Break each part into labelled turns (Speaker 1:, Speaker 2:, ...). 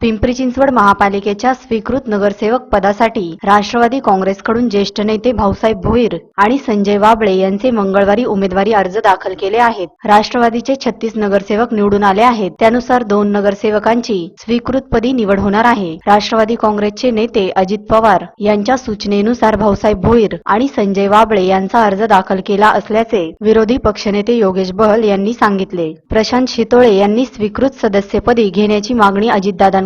Speaker 1: पिंपरी चिंचवड महापालिकेच्या स्वीकृत नगरसेवक पदासाठी राष्ट्रवादी काँग्रेसकडून ज्येष्ठ नेते भाऊसाहेब भोईर आणि संजय वाबळे यांचे मंगळवारी उमेदवारी अर्ज दाखल केले आहेत. राष्ट्रवादीचे छत्तीस नगरसेवक निवडून आले आहेत. त्यानुसार दोन नगरसेवकांची स्वीकृतपदी निवड होणार आहे. राष्ट्रवादी काँग्रेसचे नेते अजित पवार यांच्या सूचनेनुसार भाऊसाहेब भोईर आणि संजय वाबळे यांचा अर्ज दाखल केला असल्याचे विरोधी पक्षनेते योगेश बहल यांनी सांगितले. प्रशांत शितोळे यांनी स्वीकृत सदस्यपदी घेण्याची मागणी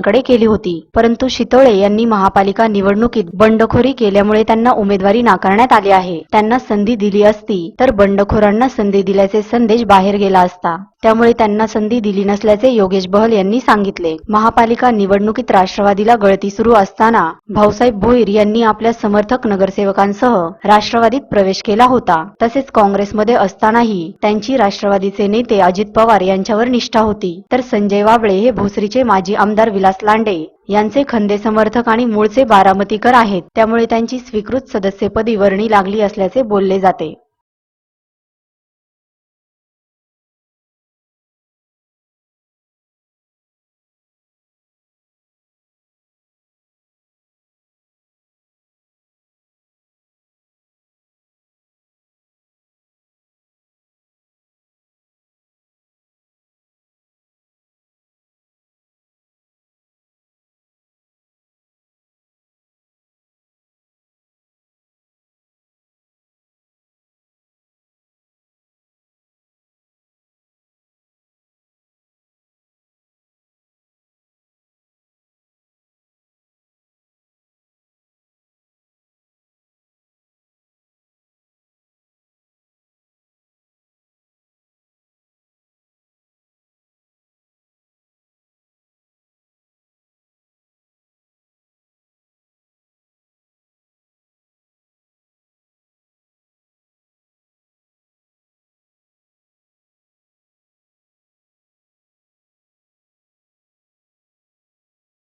Speaker 1: अजितदादांकडे केली होती. परंतु शितोळे यांनी महापालिका निवडणुकीत बंडखोरी केल्यामुळे त्यांना उमेदवारी नाकारण्यात आली आहे. त्यांना संधी दिली असती तर बंडखोरांना संधी दिल्याचे संदेश बाहेर गेला असता. त्यामुळे त्यांना संधी दिली नसल्याचे योगेश बहल यांनी सांगितले. महापालिका निवडणुकीत राष्ट्रवादीला गळती सुरू असताना भाऊसाहेब भोईर यांनी आपल्या समर्थक नगरसेवकांसह राष्ट्रवादीत प्रवेश केला होता. तसेच काँग्रेसमध्ये असतानाही त्यांची राष्ट्रवादीचे नेते अजित पवार यांच्यावर निष्ठा होती. तर संजय वाबळे हे भोसरीचे माजी आमदार विलास लांडे यांचे खंदे समर्थक आणि मूळचे बारामतीकर आहेत. त्यामुळे त्यांची स्वीकृत सदस्यपदी वर्णी लागली असल्याचे बोलले जाते.